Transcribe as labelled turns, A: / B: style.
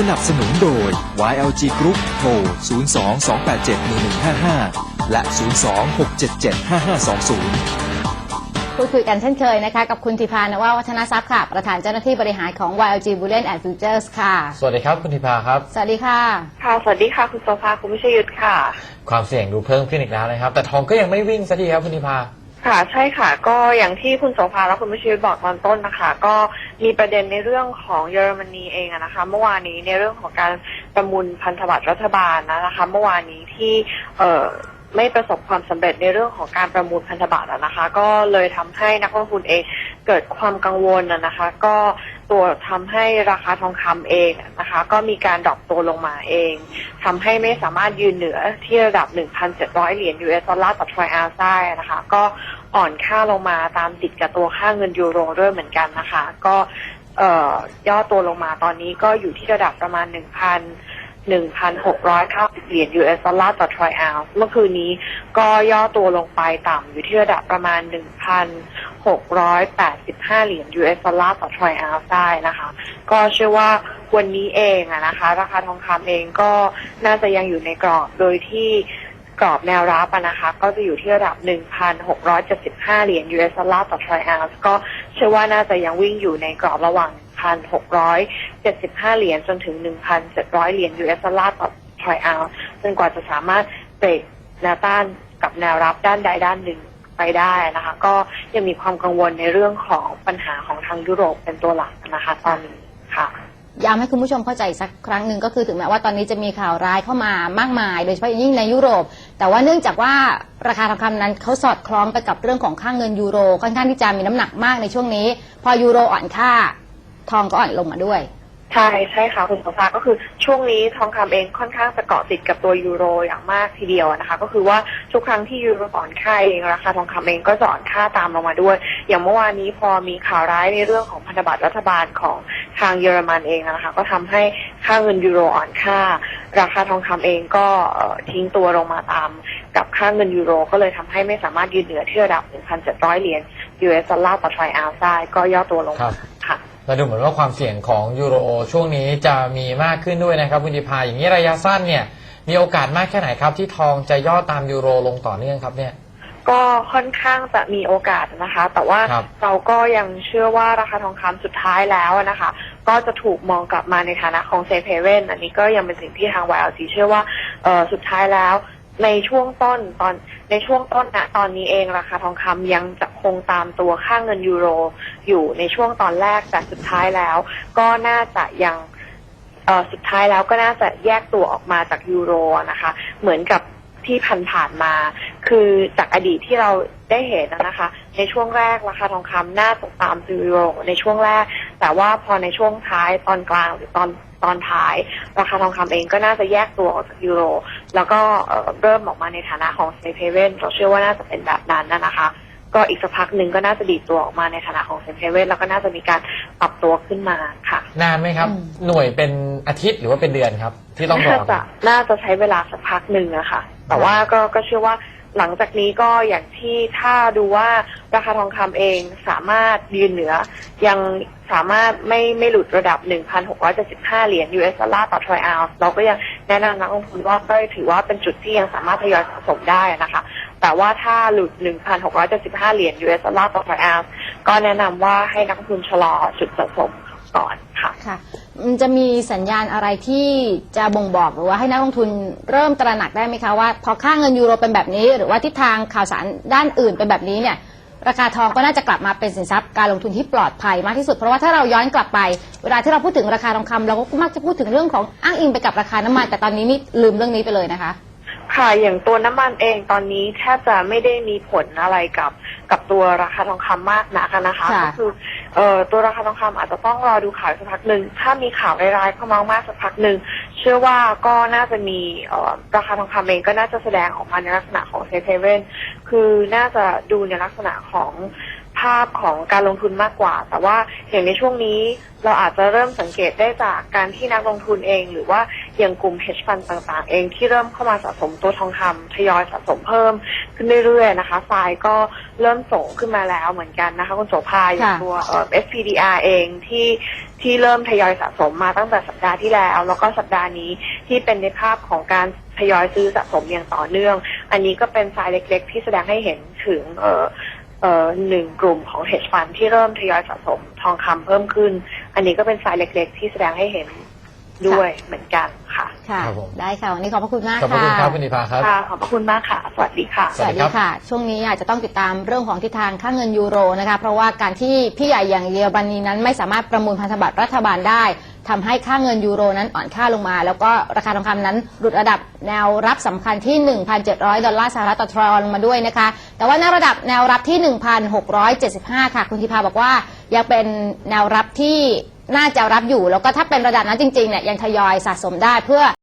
A: สนับสนุนโดย YLG Group โทร 02-287-1155 และ 02-677-5520
B: พูดคุยกันเช่นเคยนะคะ กับคุณธิพานว่าวัฒนทรัพย์ค่ะ ประธานเจ้าหน้าที่บริหารของ YLG Bullion and Futures ค่ะ
C: สวัสดีครับคุณธิพาครับ
B: สวัสดีค่ะ
D: ค่ะ สวัสดีค่ะ คุณโซฟาคุณวิชยุทธค่ะ
C: ความเสี่ยงดูเพิ่มขึ้นอีกแล้วนะครับ แต่ทองก็ยังไม่วิ่งสักทีครับคุณธิพา
D: ค่ะใช่ค่ะ ก็อย่างที่คุณโสภาและคุณวิชยุทธบอกตอนต้นนะคะ ก็มีประเด็นในเรื่องของเยอรมนีเองนะคะ เมื่อวานนี้ในเรื่องของการประมูลพันธบัตรรัฐบาลนะคะ เมื่อวานนี้ที่เอ่อไม่ประสบความสำเร็จในเรื่องของการประมูลพันธบัตรนะคะ ก็เลยทำให้นักลงทุนเองเกิดความกังวลนะคะ ก็ตัวทำให้ราคาทองคำเองนะคะ ก็มีการดรอปตัวลงมาเองทำให้ไม่สามารถยืนเหนือที่ระดับ 1,700 เหรียญ US ดอลลาร์ต่อทรอยออนซ์ได้นะคะ ก็ อ่อนค่าลงมาตามติดกับตัวค่าเงินยูโรด้วยเหมือนกันนะคะ ก็เอ่อย่อตัวลงมาตอนนี้ก็อยู่ที่ระดับประมาณ 1,000 1,690เหรียญ US ดอลลาร์ต่อทรอยออนซ์เมื่อคืนนี้ก็ย่อตัวลงไปต่ำอยู่ที่ระดับประมาณ 1,685 เหรียญ US ดอลลาร์ต่อทรอยออนซ์ได้นะคะ ก็เชื่อว่าวันนี้เองนะคะ ราคาทองคำเองก็น่าจะยังอยู่ในกรอบโดยที่ กรอบแนวรับนะคะ ก็จะอยู่ที่ระดับ 1,675 เหรียญ US ดอลลาร์ต่อทรอยออนซ์ก็เชื่อว่าน่าจะยังวิ่งอยู่ในกรอบระหว่าง 1,675 เหรียญจนถึง 1,700 เหรียญ US ดอลลาร์ต่อทรอยออนซ์จนกว่าจะสามารถเบรกแนวต้านกับแนวรับด้านใดด้านหนึ่งไปได้นะคะ ก็ยังมีความกังวลในเรื่องของปัญหาของทางยุโรปเป็นตัวหลักนะคะตอนนี้
B: ย้ำให้คุณผู้ชมเข้าใจสักครั้งหนึ่งก็คือถึงแม้ว่าตอนนี้จะมีข่าวร้ายเข้ามามากมาย โดยเฉพาะอย่างยิ่งในยุโรป แต่ว่าเนื่องจากว่าราคาทองคำนั้นเขาสอดคล้องไปกับเรื่องของค่าเงินยูโรค่อนข้างที่จะมีน้ำหนักมากในช่วงนี้ พอยูโรอ่อนค่า ทองก็อ่อนลงมาด้วย
D: ใช่ใช่ค่ะคุณสมภาก็คือช่วงนี้ทองคำเองค่อนข้างจะเกาะติดกับตัวยูโรอย่างมากทีเดียวนะคะ ก็คือว่าทุกครั้งที่ยูโรอ่อนค่าเองราคาทองคำเองก็จะอ่อนค่าตามลงมาด้วย อย่างเมื่อวานนี้พอมีข่าวร้ายในเรื่องของพันธบัตรรัฐบาลของ ทางเยอรมันเองนะคะ ก็ทำให้ค่าเงินยูโรอ่อนค่า ราคาทองคำเองก็เอ่อทิ้งตัวลงมาตาม กับค่าเงินยูโร ก็เลยทำให้ไม่สามารถยืนเหนือที่ระดับ 1,700 เหรียญ US ดอลลาร์ต่อทรอยออนซ์ได้ก็ย่อตัวลง
C: ครั
D: มา
C: บ
D: ค่ะ
C: และดูเหมือนว่าความเสี่ยงของยูโรช่วงนี้จะมีมากขึ้นด้วยนะครับคุณธิพาอย่างนี้ระยะสั้นเนี่ยมีโอกาสมากแค่ไหนครับ ที่ทองจะย่อตามยูโรลงต่อเนื่องครับเนี่ย
D: ก็ค่อนข้างจะมีโอกาสนะคะ แต่ว่า
C: ครับ
D: เราก็ยังเชื่อว่าราคาทองคำสุดท้ายแล้วนะคะ ก็จะถูกมองกลับมาในฐานะของเซฟเฮเว่นอันนี้ก็ยังเป็นสิ่งที่ทาง YLC เชื่อว่าเออสุดท้ายแล้วในช่วงต้นตอนในช่วงต้นนะตอนนี้เองราคาทองคำยังจะคงตามตัวค่าเงินยูโรอยู่ในช่วงตอนแรกแต่สุดท้ายแล้ว ก็น่าจะยังเออสุดท้ายแล้วก็น่าจะแยกตัวออกมาจากยูโรนะคะ เหมือนกับที่ผ่านผ่านๆมา คือจากอดีตที่เราได้เห็นนะคะ ในช่วงแรกราคาทองคำน่าจะตามยูโรในช่วงแรก แต่ว่าพอในช่วงท้ายตอนกลางหรือตอนตอนท้าย ราคาทองคำเองก็น่าจะแยกตัวออกจากยูโร แล้วก็เอ่อเริ่มออกมาในฐานะของเซฟเฮเว่นเราเชื่อว่าน่าจะเป็นแบบนั้นนะนะคะ ก็อีกสักพักหนึ่งก็น่าจะดีดตัวออกมาในฐานะของเซฟเฮเว่นแล้วก็น่าจะมีการปรับตัวขึ้นมาค่ะ
C: นานไหมครับ
B: อืม
C: หน่วยเป็นอาทิตย์หรือว่าเป็นเดือนครับ ที่ต้องร
D: น่า
C: อ
D: จะน่าจะใช้เวลาสักพักหนึ่งอะค่ะ แต่ว่าก็ก็เชื่อว่า หลังจากนี้ก็อย่างที่ถ้าดูว่าราคาทองคำเองสามารถยืนเหนือ ยังสามารถไม่ไม่หลุดระดับ 1,675 เหรียญ US ดอลลาร์ต่อทรอยออนซ์เราก็ยังแนะนำนักลงทุนว่าก็ถือว่าเป็นจุดที่ยังสามารถทยอยสะสมได้นะคะ แต่ว่าถ้าหลุด 1,675 เหรียญ US ดอลลาร์ต่อทรอยออนซ์ก็แนะนำว่าให้นักลงทุนชะลอจุดสะสม ก่อนค่ะ
B: ค่ะมันจะมีสัญญาณอะไรที่จะบ่งบอกหรือว่าให้นักลงทุนเริ่มตระหนักได้ไหมคะว่า พอค่าเงินยูโรเป็นแบบนี้ หรือว่าทิศทางข่าวสารด้านอื่นเป็นแบบนี้เนี่ย ราคาทองก็น่าจะกลับมาเป็นสินทรัพย์การลงทุนที่ปลอดภัยมากที่สุด เพราะว่าถ้าเราย้อนกลับไป เวลาที่เราพูดถึงราคาทองคำเราก็มักจะพูดถึงเรื่องของอ้างอิงไปกับราคาน้ำมัน แต่ตอนนี้นี่ลืมเรื่องนี้ไปเลยนะคะ
D: ค่ะอย่างตัวน้ำมันเองตอนนี้แทบจะไม่ได้มีผลอะไรกับ กับตัวราคาทองคำมากนักอะนะคะ
B: ค่ะ
D: ก็คือ เอ่อตัวราคาทองคำอาจจะต้องรอดูข่าวสักพักหนึ่งถ้ามีข่าวร้ายๆเข้ามามากสักพักหนึ่งเชื่อว่าก็น่าจะมีเอ่อราคาทองคำเองก็น่าจะแสดงออกมาในลักษณะของเซฟเฮเว่นคือน่าจะดูในลักษณะของ ภภาพของการลงทุนมากกว่า แต่ว่าอย่างในช่วงนี้เราอาจจะเริ่มสังเกตได้จากการที่นักลงทุนเอง หรือว่าอย่างกลุ่ม hedge fund ต่างๆ เองที่เริ่มเข้ามาสะสมตัวทองคำทยอยสะสมเพิ่มขึ้นเรื่อยๆนะคะไฟล์ก็เริ่มส่งขึ้นมาแล้วเหมือนกันนะคะคุณโสภาอย่าง
B: ค่ะ
D: ตัวเอ่อ SPDR เองที่ที่เริ่มทยอยสะสมมาตั้งแต่สัปดาห์ที่แล้ว แล้วก็สัปดาห์นี้ที่เป็นในภาพของการทยอยซื้อสะสมอย่างต่อเนื่อง อันนี้ก็เป็นไฟล์เล็ก ๆ ที่แสดงให้เห็นถึง เอ่อเอ่อหนึ่งกลุ่มของ hedge fund ที่เริ่มทยอยสะสมทองคำเพิ่มขึ้น อันนี้ก็เป็นไฟล์เล็กๆ ที่แสดงให้เห็นด้วยเหมือนกันค่ะ
B: ค่ะ
C: ครับผม
B: ได้ค่ะ วันนี้ขอบพระคุณมาก
C: ขอบพระ
B: ค่ะ
C: คุณครับคุณนิพาครับ
D: ค่ะ ขอบพระคุณมากค่ะ สวัสดีค่ะ
C: ส
B: ส
C: วั
B: วั
C: ส
B: ส
C: ดี
B: ดี
C: ครับ
B: ค่ะ ช่วงนี้อาจจะต้องติดตามเรื่องของทิศทางค่าเงินยูโรนะคะ เพราะว่าการที่พี่ใหญ่อย่างเยอรมนีนั้นไม่สามารถประมูลพันธบัตรรัฐบาลได้ ทำให้ค่าเงินยูโรนั้นอ่อนค่าลงมา แล้วก็ราคาทองคำนั้นหลุดระดับแนวรับสำคัญที่ 1,700 ดอลลาร์สหรัฐต่อทรอยลงมาด้วยนะคะ แต่ว่าในระดับแนวรับที่ 1,675 ค่ะ คุณธิพาบอกว่ายังเป็นแนวรับที่น่าจะรับอยู่ แล้วก็ถ้าเป็นระดับนั้นจริงๆเนี่ยยังทยอยสะสมได้เพื่อ